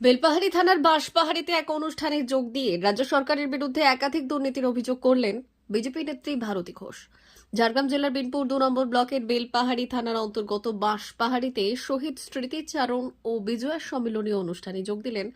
বেলপাহাড়ি থানার বাঁশপাহাড়িতে এক অনুষ্ঠানে যোগ দিয়ে রাজ্য সরকারের বিরুদ্ধে একাধিক দুর্নীতির অভিযোগ করলেন বিজেপি নেত্রী ভারতী ঘোষ। ঝাড়গ্রাম জেলার বিনপুর দু নম্বর ব্লকের বেলপাহাড়ি থানার অন্তর্গত বাঁশপাহাড়িতে শহীদ স্মৃতিচারণ ও বিজয়া সম্মিলনী অনুষ্ঠানে যোগ দিলেন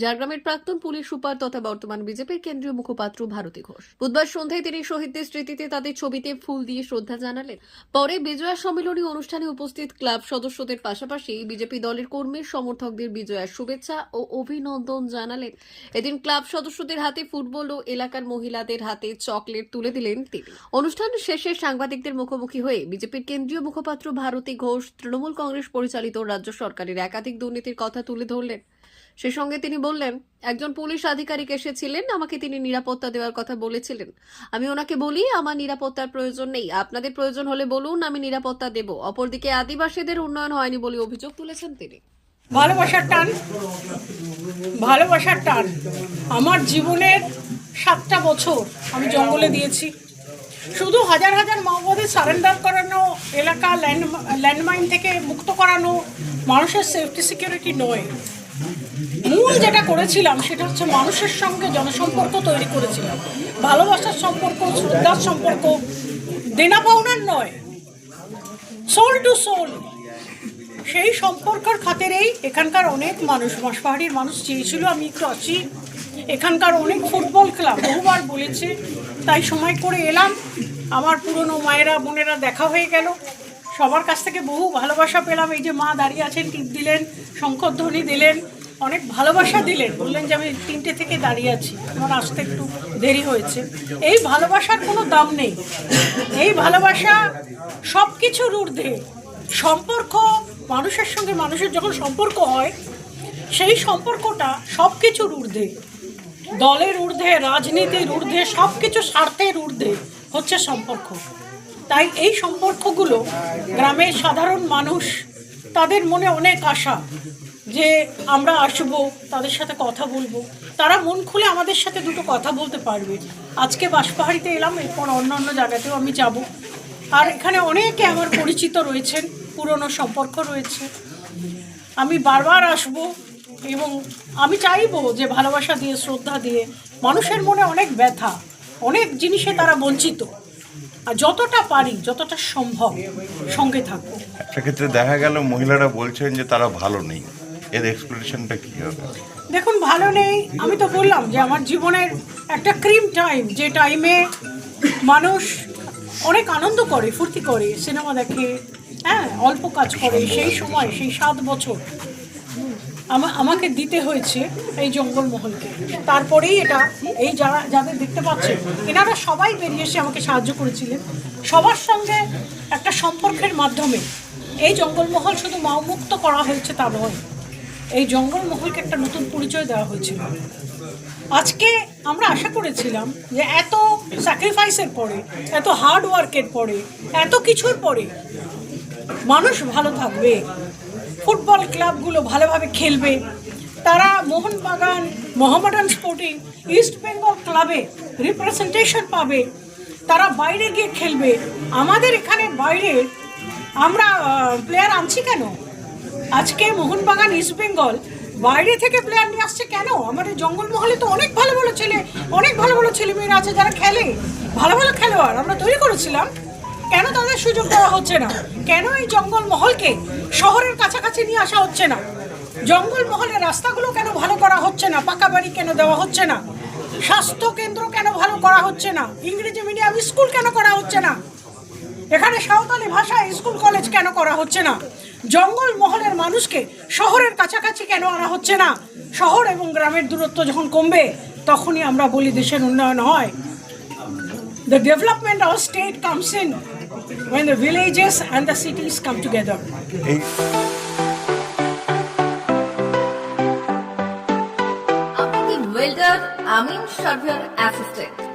ঝাড়গ্রামের প্রাক্তন পুলিশ সুপার তথা বর্তমান বিজেপির কেন্দ্রীয় মুখপাত্র ভারতী ঘোষ। বুধবার সন্ধ্যায় তিনি শহীদদের স্মৃতিতে তাদের ছবিতে ফুল দিয়ে শ্রদ্ধা জানালেন। পরে বিজয়া সম্মেলনী অনুষ্ঠানে উপস্থিত ক্লাব সদস্যদের পাশাপাশি বিজেপি দলের কর্মী, সমর্থকদের বিজয়ার শুভেচ্ছা ও অভিনন্দন জানালেন। এদিন ক্লাব সদস্যদের হাতে ফুটবল ও এলাকার মহিলাদের হাতে চকলেট তুলে দিলেন তিনি। অনুষ্ঠান শেষে সাংবাদিকদের মুখোমুখি হয়ে বিজেপির কেন্দ্রীয় মুখপাত্র ভারতী ঘোষ, তৃণমূল কংগ্রেস পরিচালিত রাজ্য সরকারের একাধিক দুর্নীতির কথা তুলে ধরলেন। সে সঙ্গে তিনি বললেন, একজন পুলিশ আধিকারিক এসেছিলেন, আমাকে তিনি নিরাপত্তা দেওয়ার কথা বলেছিলেন। আমি ওনাকে বলি, আমার নিরাপত্তার প্রয়োজন নেই। আপনাদের প্রয়োজন হলে বলুন, আমি নিরাপত্তা দেব। অপরদিকে আদিবাসীদের উন্নয়ন হয়নি বলে অভিযোগ তুলেছেন তিনি। ভালোবাসার টান ভালোবাসার টান। আমার জীবনের সাতটা বছর আমি জঙ্গলে দিয়েছি। শুধু হাজার হাজার মাওবাদী সারেন্ডার করানো, এলাকা ল্যান্ড, ল্যান্ডমাইন থেকে মুক্ত করানো, মানুষের সেফটি সিকিউরিটি নয় মূল যেটা করেছিলাম সেটা হচ্ছে মানুষের সঙ্গে জনসম্পর্ক তৈরি করেছিলাম। ভালোবাসার সম্পর্ক, শ্রদ্ধার সম্পর্ক, দেনা পাওনার নয় সোল টু সোল সেই সম্পর্কের খাতিরেই এখানকার অনেক মানুষ বাঁশপাহাড়ির মানুষ চেয়েছিল, আমি একটু আসি এখানকার অনেক ফুটবল ক্লাব বহুবার বলেছে, তাই সময় করে এলাম। আমার পুরনো মায়েরা, বোনেরা দেখা হয়ে গেল। সবার কাছ থেকে বহু ভালোবাসা পেলাম। এই যে মা দাঁড়িয়ে আছেন, টিপ দিলেন শঙ্করধ্বনি দিলেন। অনেক ভালোবাসা দিলেন। বললেন যে আমি তিনটে থেকে দাঁড়িয়ে আছি। আমার আসতে একটু দেরি হয়েছে। এই ভালোবাসার কোনো দাম নেই। এই ভালোবাসা সব কিছুর ঊর্ধ্বে। সম্পর্ক মানুষের সঙ্গে মানুষের যখন সম্পর্ক হয়, সেই সম্পর্কটা সব কিছুর ঊর্ধ্বে। দলের ঊর্ধ্বে, রাজনীতির ঊর্ধ্বে সব কিছু স্বার্থের ঊর্ধ্বে হচ্ছে সম্পর্ক। তাই এই সম্পর্কগুলো গ্রামের সাধারণ মানুষ, তাদের মনে অনেক আশা। যে আমরা আসব, তাদের সাথে কথা বলব। তারা মন খুলে আমাদের সাথে দুটো কথা বলতে পারবে। আজকে বাঁশপাহাড়িতে এলাম, এরপর অন্য অন্য জায়গাতেও আমি যাব। আর এখানে অনেকে আমার পরিচিত রয়েছেন, পুরনো সম্পর্ক রয়েছে। আমি বারবার আসব এবং আমি চাইব যে ভালোবাসা দিয়ে, শ্রদ্ধা দিয়ে, মানুষের মনে অনেক ব্যথা, অনেক জিনিসে তারা বঞ্চিত। আর যতটা পারি, যতটা সম্ভব সঙ্গে থাকব। সেক্ষেত্রে দেখা গেল মহিলারা বলছেন যে তারা ভালো নেই। এর এক্সপ্লেনেশনটা কি হবে? দেখুন, ভালো নেই। আমি তো বললাম যে আমার জীবনের একটা ক্রিম টাইম যে টাইমে মানুষ অনেক আনন্দ করে, ফুর্তি করে সিনেমা দেখে হ্যাঁ অল্প কাজ করে, সেই সময়, সেই সাত বছর। আমা- আমাকে দিতে হয়েছে এই জঙ্গলমহলকে। তারপরেই এটা, এই যারা যাদের দেখতে পাচ্ছেন এনারা সবাই বেরিয়ে এসে আমাকে সাহায্য করেছিলেন। সবার সঙ্গে একটা সম্পর্কের মাধ্যমে। এই জঙ্গলমহল শুধু মামুক্ত করা হয়েছে তা নয় এই জঙ্গলমহলকে একটা নতুন পরিচয় দেওয়া হয়েছিল। আজকে আমরা আশা করেছিলাম যে এত স্যাক্রিফাইসের পরে, এত হার্ড ওয়ার্কের পরে, এত কিছুর পরে মানুষ ভালো থাকবে ফুটবল ক্লাবগুলো ভালোভাবে খেলবে, তারা মোহনবাগান, মোহামেডান স্পোর্টিং ইস্ট বেঙ্গল ক্লাবে রিপ্রেজেন্টেশন পাবে, তারা বাইরে গিয়ে খেলবে। আমাদের এখানে বাইরে আমরা প্লেয়ার আনছি কেন? আজকে মোহনবাগান ইস্ট বেঙ্গল বাইরে থেকে প্লেয়ার নিয়ে আসছে কেন? আমাদের জঙ্গলমহলে তো অনেক ভালো ভালো ছেলে, অনেক ভালো ভালো ছেলে মেয়েরা আছে যারা খেলে। ভালো ভালো খেলোয়াড়, আমরা তৈরি করেছিলাম। কেন তাদের সুযোগ দেওয়া হচ্ছে না? কেন এই জঙ্গলমহলকে শহরের কাছাকাছি নিয়ে আসা হচ্ছে না? জঙ্গলমহলের রাস্তাগুলো কেন ভালো করা হচ্ছে না? পাকা বাড়ি কেন দেওয়া হচ্ছে না? স্বাস্থ্য কেন্দ্র কেন ভালো করা হচ্ছে না? ইংরেজি মিডিয়াম স্কুল কেন করা হচ্ছে না? এখানে সাঁওতালি ভাষায় স্কুল কলেজ কেন করা হচ্ছে না? জঙ্গল মহলের মানুষকে শহরের কাছাকাছি কেন আনা হচ্ছে না? শহর এবং গ্রামের দূরত্ব যখন কমবে তখনই আমরা বলি দেশের উন্নয়ন হয়। The development of state comes in when the villages and the cities come together. এই আপনি ওয়েল্ডার আমিন surveyor assistant